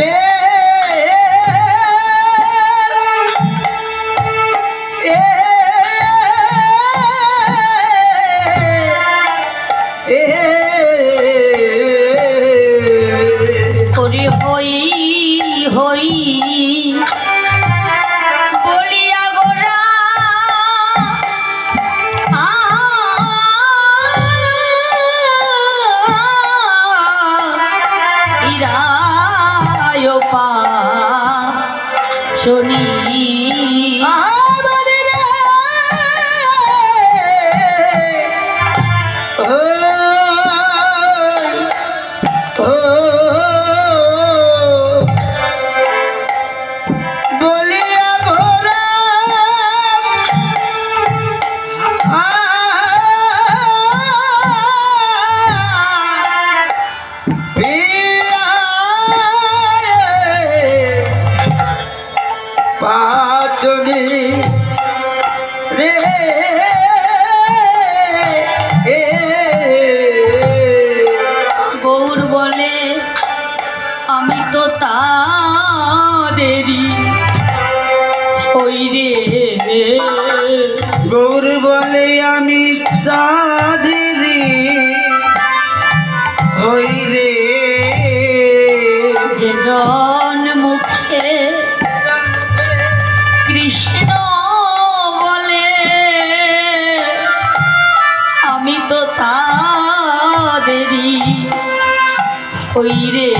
লাগে বলে আমি সাধিরি হই রে। যে জন মুখে কৃষ্ণ বলে আমি তো তাদেরি হই রে।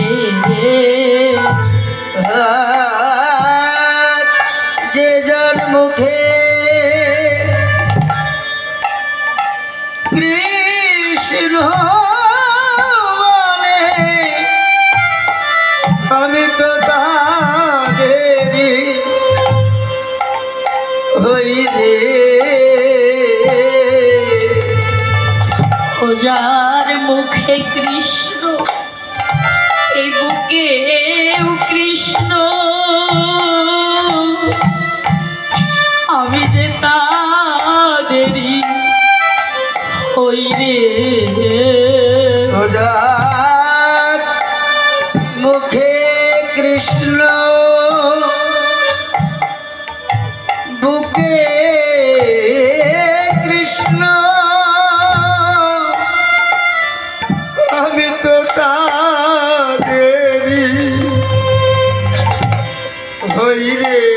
Ah খোঁজার মুখে ir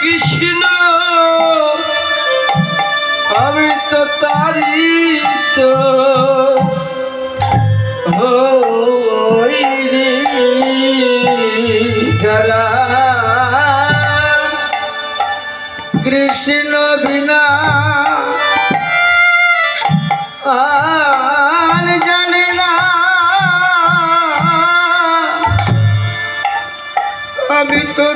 কৃষ্ণ। আমি তো তারি তো। কৃষ্ণ বিনা আমি তো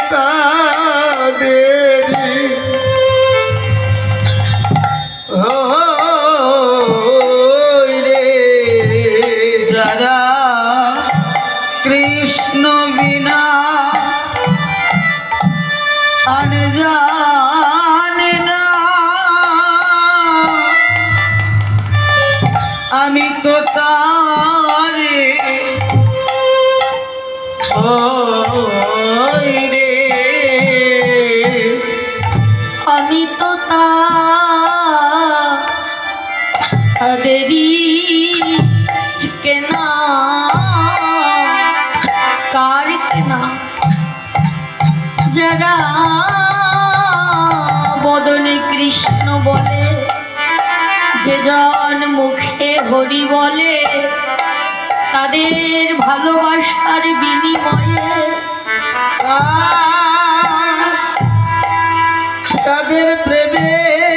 কৃষ্ণ বলে যে জন মুখে হরি বলে তাদের ভালোবাসার বিনিময়ে তাদের প্রেমে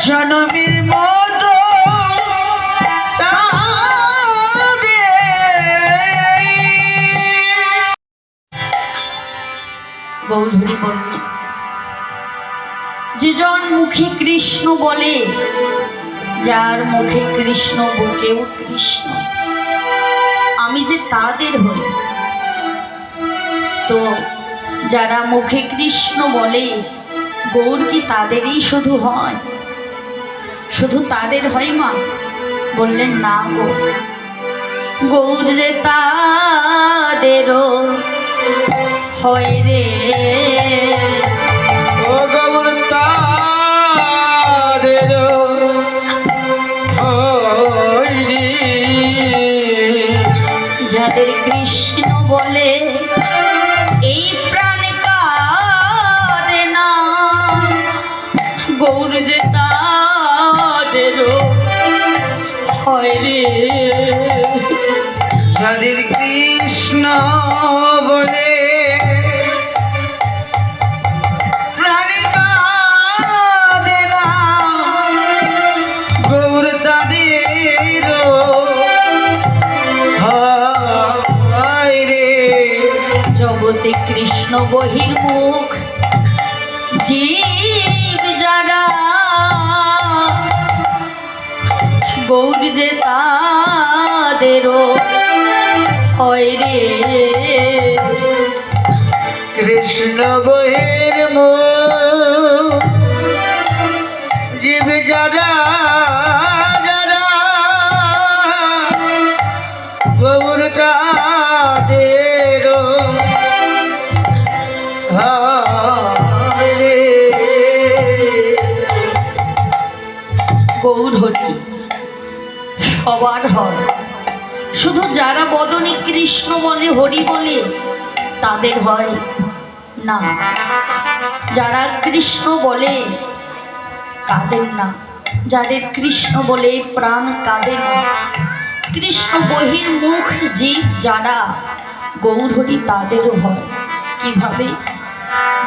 জনমের মতো তারে বলল যে মুখে কৃষ্ণ বলে, যার মুখে কৃষ্ণ বুকেও কৃষ্ণ। আমি যে তাদের হই তো যারা মুখে কৃষ্ণ বলে গৌর কি তাদেরই শুধু হয়? শুধু তাদের হয় মা? বললেন না গো। গৌর যে তাদেরও হয় রে। গৌর তাদের যাদের কৃষ্ণ বলে যাদের কৃষ্ণ বলে তাদের জগতে কৃষ্ণ বহির্মুখ জীব যারা গৌর যে তাদেরও হয় রে। কৃষ্ণ বহির জীব যারা যারা গৌর কাদের রে। গৌর হরি সবার হয়। শুধু যারা বদনে কৃষ্ণ বলে, হরি বলে, তাদের হয় না। যারা কৃষ্ণ বলে কাঁদেন না। যাদের কৃষ্ণ বলে, প্রাণ কাঁদে না। কৃষ্ণ বহির মুখ জীব যারা গৌর হরি তাদেরও হয়। কীভাবে?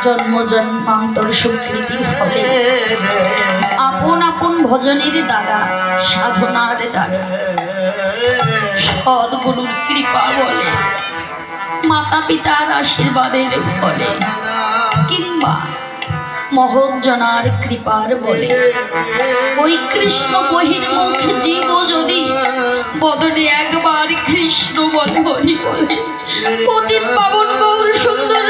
জন্ম জন্মান্তর স্বীকৃতির ফলে। আপন আপন ভজনের দ্বারা, সাধনার দ্বারা। সদ্গুরুর কৃপা বলে মাতা পিতার আশীর্বাদের ফলে কিংবা মহজনার কৃপার বলে। ওই কৃষ্ণ বহির্মুখ জীব যদি বদলে একবার কৃষ্ণ বলে হরি বলে, পতিত পাবন গৌর সুন্দর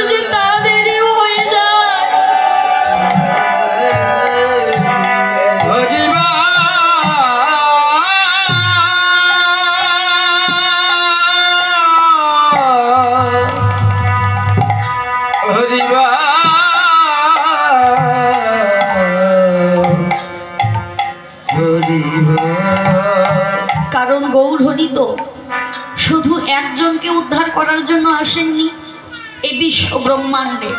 কারণ গৌর হরি তো শুধু একজনকে উদ্ধার করার জন্য আসেননি, এ বিশ্ব ব্রহ্মাণ্ডে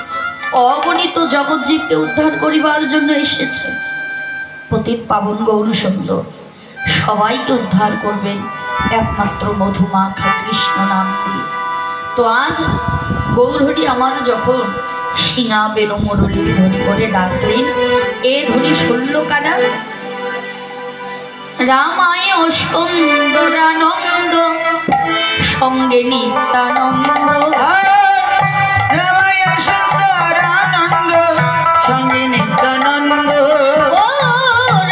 অগণিত জগৎজীবকে উদ্ধার করিবার জন্য এসেছে। পতিত পাবন গৌর সুন্দর সবাইকে উদ্ধার করবেন একমাত্র মধুমাখা কৃষ্ণ নাম দিয়ে। তো আজ গৌরহরি আমার যখন সিঙা বেরো মুরলির ধ্বনি করে ডাকলেন, এ ধ্বনি শুনল কারা রামায় সুন্দরানন্দ সঙ্গে নিত্যানন্দ। রামায় সুন্দরানন্দ সঙ্গে নিত্যানন্দ ও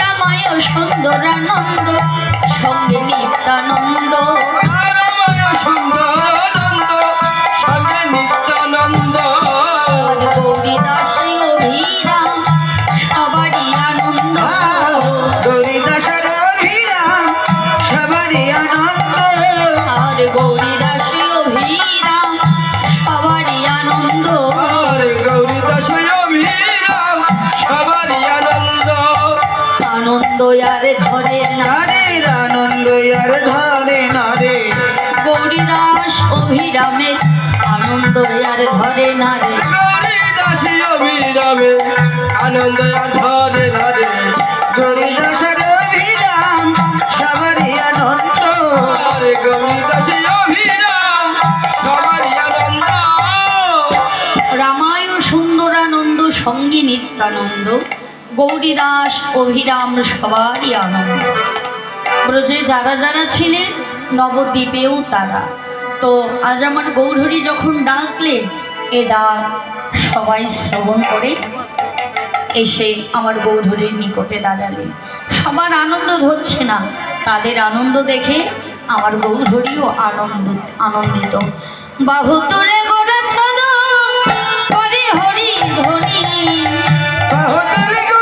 রামায় সুন্দরানন্দ সঙ্গে নিত্যানন্দ। ধরে না নারীর আনন্দ আর ধরে নারে। আনন্দ আর ধরে না রে অভিরামে আনন্দ আর ধরে ধরে গৌরীদাসের অভিরাম সবারই আনন্দ। আর অভিরাম সবারই আনন্দ। রামায়ণ সুন্দরানন্দ সঙ্গী নিত্যানন্দ। গৌরী দাস অভিরাম সবারই আনন্দ। ব্রজে যারা যারা ছিলেন, নবদ্বীপেও তারা। তো আজ আমার গৌরহরি যখন ডাকলেন এ ডাক সবাই শ্রবণ করে এসে আমার গৌরহরির নিকটে দাঁড়ালেন। সবার আনন্দ ধরছে না, তাদের আনন্দ দেখে আমার গৌরহরিও আনন্দ, আনন্দিত। বাহু তুলে গোড়া করে হরি ধ্বনি। বাহুতলে গোলা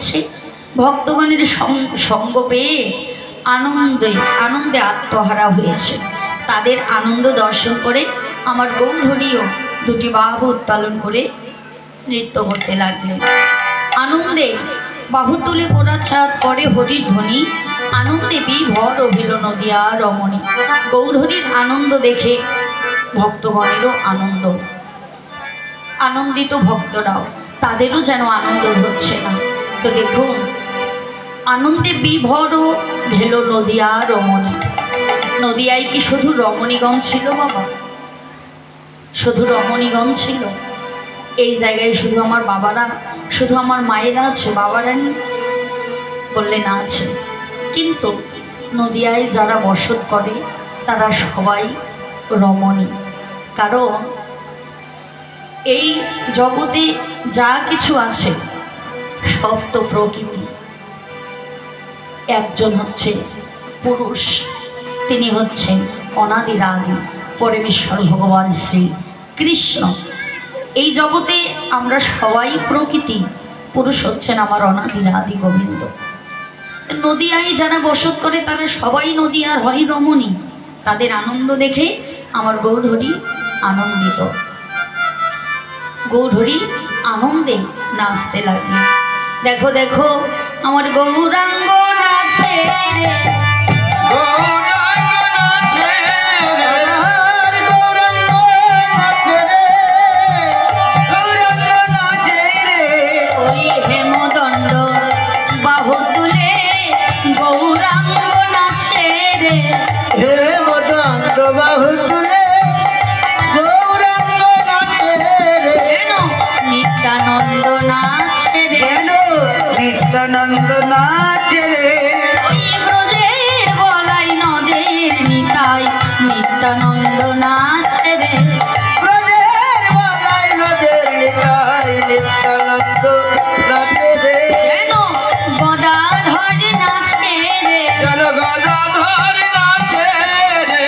পেয়েছে ভক্তগণের সঙ্গ পেয়ে আনন্দে আনন্দে আত্মহারা হয়েছে। তাদের আনন্দ দর্শন করে আমার গৌরহরিও দুটি বাহু উত্তোলন করে নৃত্য করতে লাগলেন। আনন্দে বাহু তুলে গোড়া ছাদ করে হরির ধ্বনি, আনন্দে বিভর অভিল নদিয়া রমণী। গৌরহরির আনন্দ দেখে ভক্তগণেরও আনন্দ। আনন্দিত ভক্তরাও, তাদেরও যেন আনন্দ হচ্ছে না। তো দেখুন। আনন্দে বিভর ভেল নদিয়া রমণী। নদিয়ায় কি শুধু রমণীগঞ্জ ছিল বাবা? শুধু রমণীগঞ্জ ছিল? এই জায়গায় শুধু আমার বাবারা, শুধু আমার মায়েরা আছে, বাবারা নেই? বললে না আছে। কিন্তু নদিয়ায় যারা বসত করে, তারা সবাই রমণী। কারণ এই জগতে যা কিছু আছে সব তো প্রকৃতি। একজন হচ্ছে পুরুষ, তিনি হচ্ছেন অনাদির আদি পরমেশ্বর ভগবান শ্রী কৃষ্ণ। এই জগতে আমরা সবাই প্রকৃতি, পুরুষ হচ্ছেন আমার অনাদির আদি গোবিন্দ। নদিয়ায় যারা বসত করে, তারা সবাই নদিয়ার হয় রমণী তাদের আনন্দ দেখে আমার গৌরহরি আনন্দিত। গৌধরী আনন্দে নাচতে লাগলেন। দেখো দেখো আমার গৌরাঙ্গ নাচে রে। নিত্যানন্দ নাচে রে ওই ব্রজের গলাই নদের নিতাই নিত্যানন্দ নাচে রে ব্রজের বালাই নদের নিতাই নিত্যানন্দ নাচে রে কেন গদাধর নাচে রে যেন গদাধর নাচে রে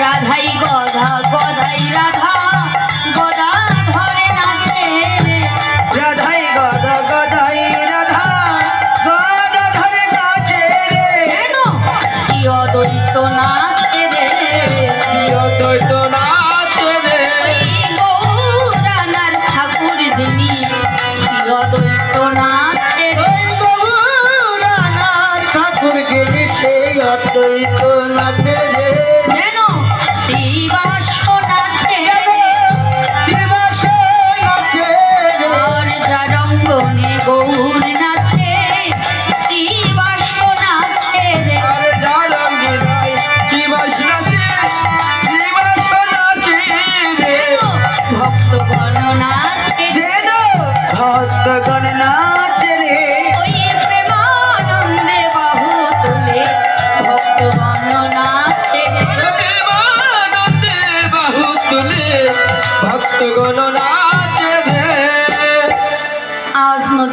রাধাই গধা গধাই রাধা গদাধর সেই অদ্বৈত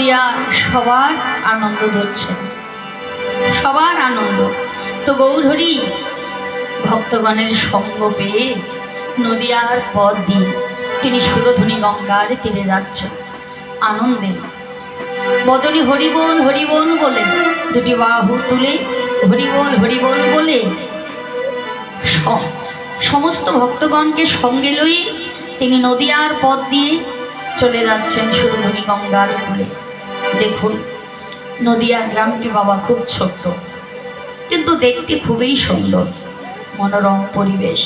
নদিয়া সবার আনন্দ ধরছে। সবার আনন্দ। তো গৌরহরি, ভক্তগণের সঙ্গ পেয়ে নদিয়ার পথ দিয়ে তিনি সুরধনী গঙ্গার তীরে যাচ্ছেন। আনন্দে। বদনে হরিবোল হরিবোল বলে দুটি বাহু তুলে, হরিবোল হরিবোল বলে সমস্ত ভক্তগণকে সঙ্গে লই তিনি নদিয়ার পথ দিয়ে চলে যাচ্ছেন সুরধনী গঙ্গার কূলে দেখুন নদিয়া গ্রামটি বাবা খুব ছোট কিন্তু দেখতে খুবই সুন্দর মনোরম পরিবেশ।